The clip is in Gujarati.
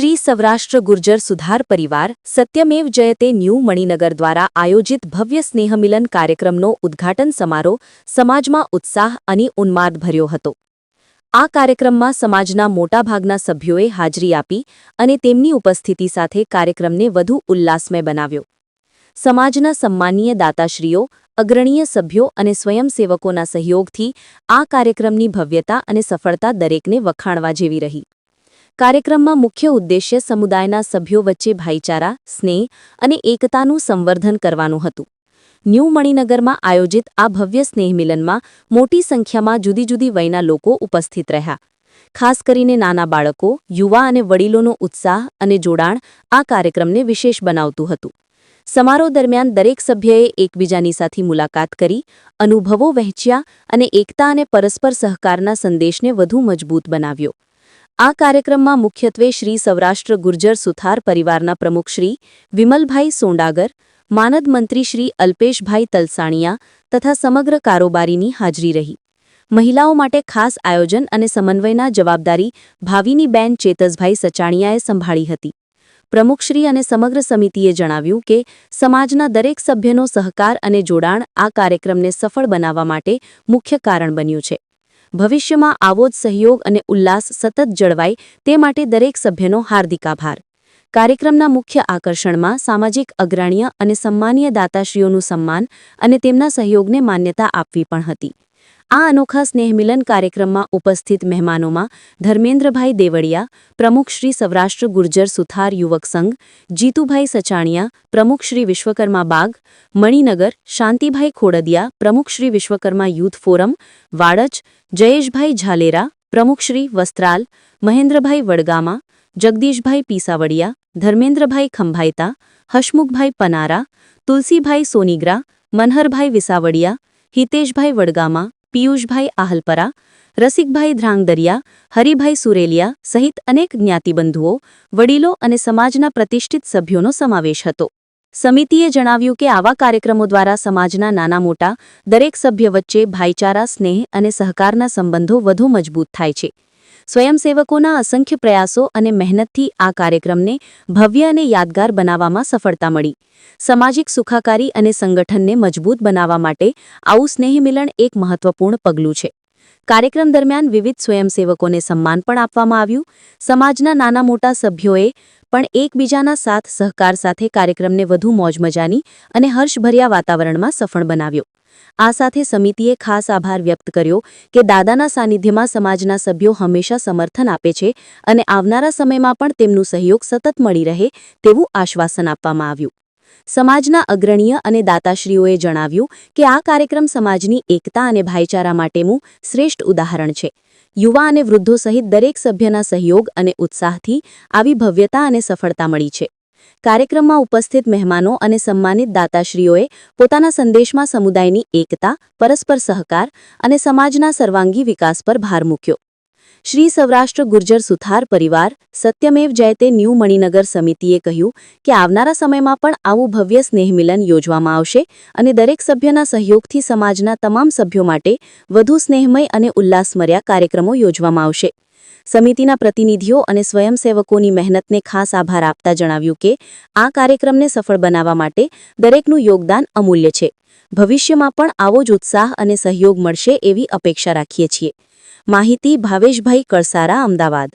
શ્રી સૌરાષ્ટ્ર ગુર્જર સુધાર પરિવાર સત્યમેવ જયતે ન્યૂ મણિનગર દ્વારા આયોજિત ભવ્ય સ્નેહમિલન કાર્યક્રમનો ઉદ્ઘાટન સમારોહ સમાજમાં ઉત્સાહ અને ઉન્માદ ભર્યો હતો. આ કાર્યક્રમમાં સમાજના મોટાભાગના સભ્યોએ હાજરી આપી અને તેમની ઉપસ્થિતિ સાથે કાર્યક્રમને વધુ ઉલ્લાસમય બનાવ્યો. સમાજના સન્માનીય દાતાશ્રીઓ, અગ્રણીય સભ્યો અને સ્વયંસેવકોના સહયોગથી આ કાર્યક્રમની ભવ્યતા અને સફળતા દરેકને વખાણવા જેવી રહી. કાર્યક્રમમાં મુખ્ય ઉદ્દેશ્ય સમુદાયના સભ્યો વચ્ચે ભાઈચારા, સ્નેહ અને એકતાનું સંવર્ધન કરવાનું હતું. ન્યૂ મણિનગરમાં આયોજિત આ ભવ્ય સ્નેહમિલનમાં મોટી સંખ્યામાં જુદી જુદી વયના લોકો ઉપસ્થિત રહ્યા. ખાસ કરીને નાના બાળકો, યુવા અને વડીલોનો ઉત્સાહ અને જોડાણ આ કાર્યક્રમને વિશેષ બનાવતું હતું. સમારોહ દરમિયાન દરેક સભ્યએ એકબીજાની સાથે મુલાકાત કરી, અનુભવો વહેંચ્યા અને એકતા અને પરસ્પર સહકારના સંદેશને વધુ મજબૂત બનાવ્યો. આ કાર્યક્રમમાં મુખ્યત્વે શ્રી સૌરાષ્ટ્ર ગુર્જર સુથાર પરિવારના પ્રમુખ શ્રી વિમલભાઈ સોંડાગર, માનદ મંત્રી શ્રી અલ્પેશભાઈ તલસાણિયા તથા સમગ્ર કારોબારીની હાજરી રહી. મહિલાઓ માટે ખાસ આયોજન અને સમન્વયના જવાબદારી ભાવિની બેન ચેતસભાઈ સચાણિયાએ સંભાળી હતી. પ્રમુખશ્રી અને સમગ્ર સમિતિએ જણાવ્યું કે, સમાજના દરેક સભ્યનો સહકાર અને જોડાણ આ કાર્યક્રમને સફળ બનાવવા માટે મુખ્ય કારણ બન્યું છે. ભવિષ્યમાં આવો જ સહયોગ અને ઉલ્લાસ સતત જળવાય તે માટે દરેક સભ્યનો હાર્દિક આભાર. કાર્યક્રમના મુખ્ય આકર્ષણમાં સામાજિક અગ્રણ્ય અને સન્માનીય દાતાશ્રીઓનું સન્માન અને તેમના સહયોગને માન્યતા આપવી પણ હતી. આ અનોખા સ્નેહમિલન કાર્યક્રમમાં ઉપસ્થિત મહેમાનોમાં ધર્મેન્દ્રભાઈ દેવળિયા, પ્રમુખ શ્રી સૌરાષ્ટ્ર ગુર્જર સુથાર યુવક સંઘ, જીતુભાઈ સચાણિયા, પ્રમુખ શ્રી વિશ્વકર્મા બાગ, મણિનગર, શાંતિભાઈ ખોડદિયા, પ્રમુખ શ્રી વિશ્વકર્મા યુથ ફોરમ, વાડજ, જયેશભાઈ ઝાલેરા, પ્રમુખ શ્રી વસ્ત્રાલ, મહેન્દ્રભાઈ વડગામા, જગદીશભાઈ પીસાવડિયા, ધર્મેન્દ્રભાઈ ખંભાઈતા હશમુખભાઈ પનારા, તુલસીભાઈ સોનીગ્રા, મનહરભાઈ વિસાવડિયા, હિતેશભાઈ વડગામા પિયુષભાઈ આહલપરા, રસિકભાઈ ધ્રાંગદરિયા, હરિભાઈ સુરેલિયા સહિત અનેક જ્ઞાતિબંધુઓ, વડીલો અને સમાજના પ્રતિષ્ઠિત સભ્યોનો સમાવેશ હતો. સમિતિએ જણાવ્યું કે આવા કાર્યક્રમો દ્વારા સમાજના નાના મોટા દરેક સભ્ય વચ્ચે ભાઈચારા, સ્નેહ અને સહકારના સંબંધો વધુ મજબૂત થાય છે. સ્વયંસેવકોના અસંખ્ય પ્રયાસો અને મહેનતથી આ કાર્યક્રમને ભવ્ય અને યાદગાર બનાવવામાં સફળતા મળી. સામાજિક સુખાકારી અને સંગઠનને મજબૂત બનાવવા માટે આવું સ્નેહમિલન એક મહત્વપૂર્ણ પગલું છે. કાર્યક્રમ દરમિયાન વિવિધ સ્વયંસેવકોને સન્માન પણ આપવામાં આવ્યું. સમાજના નાના મોટા સભ્યોએ પણ એકબીજાના સાથ સહકાર સાથે કાર્યક્રમને વધુ મોજમજાની અને હર્ષભર્યા વાતાવરણમાં સફળ બનાવ્યો. આ સાથે સમિતિએ ખાસ આભાર વ્યક્ત કર્યો કે દાદાના સાનિધ્યમાં સમાજના સભ્યો હંમેશા સમર્થન આપે છે અને આવનારા સમયમાં પણ તેમનું સહયોગ સતત મળી રહે તેવું આશ્વાસન આપવામાં આવ્યું. સમાજના અગ્રણીય અને દાતાશ્રીઓએ જણાવ્યું કે આ કાર્યક્રમ સમાજની એકતા અને ભાઈચારા માટેનું શ્રેષ્ઠ ઉદાહરણ છે. યુવા અને વૃદ્ધો સહિત દરેક સભ્યના સહયોગ અને ઉત્સાહથી આવી ભવ્યતા અને સફળતા મળી છે. કાર્યક્રમમાં ઉપસ્થિત મહેમાનો અને સન્માનિત દાતાશ્રીઓએ પોતાના સંદેશમાં સમુદાયની એકતા, પરસ્પર સહકાર અને સમાજના સર્વાંગી વિકાસ પર ભાર મૂક્યો. શ્રી સૌરાષ્ટ્ર ગુર્જર સુથાર પરિવાર, સત્યમેવ જયતે ન્યૂ મણિનગર સમિતિએ કહ્યું કે આવનારા સમયમાં પણ આવું ભવ્ય સ્નેહમિલન યોજવામાં આવશે અને દરેક સભ્યના સહયોગથી સમાજના તમામ સભ્યો માટે વધુ સ્નેહમય અને ઉલ્લાસમર્યા કાર્યક્રમો યોજવામાં આવશે. સમિતિના પ્રતિનિધિઓ અને સ્વયંસેવકોની મહેનતને ખાસ આભાર આપતા જણાવ્યું કે, આ કાર્યક્રમને સફળ બનાવવા માટે દરેકનું યોગદાન અમૂલ્ય છે. ભવિષ્યમાં પણ આવો જ ઉત્સાહ અને સહયોગ મળશે એવી અપેક્ષા રાખીએ છીએ. માહિતી ભાવેશભાઈ કળસારા અમદાવાદ.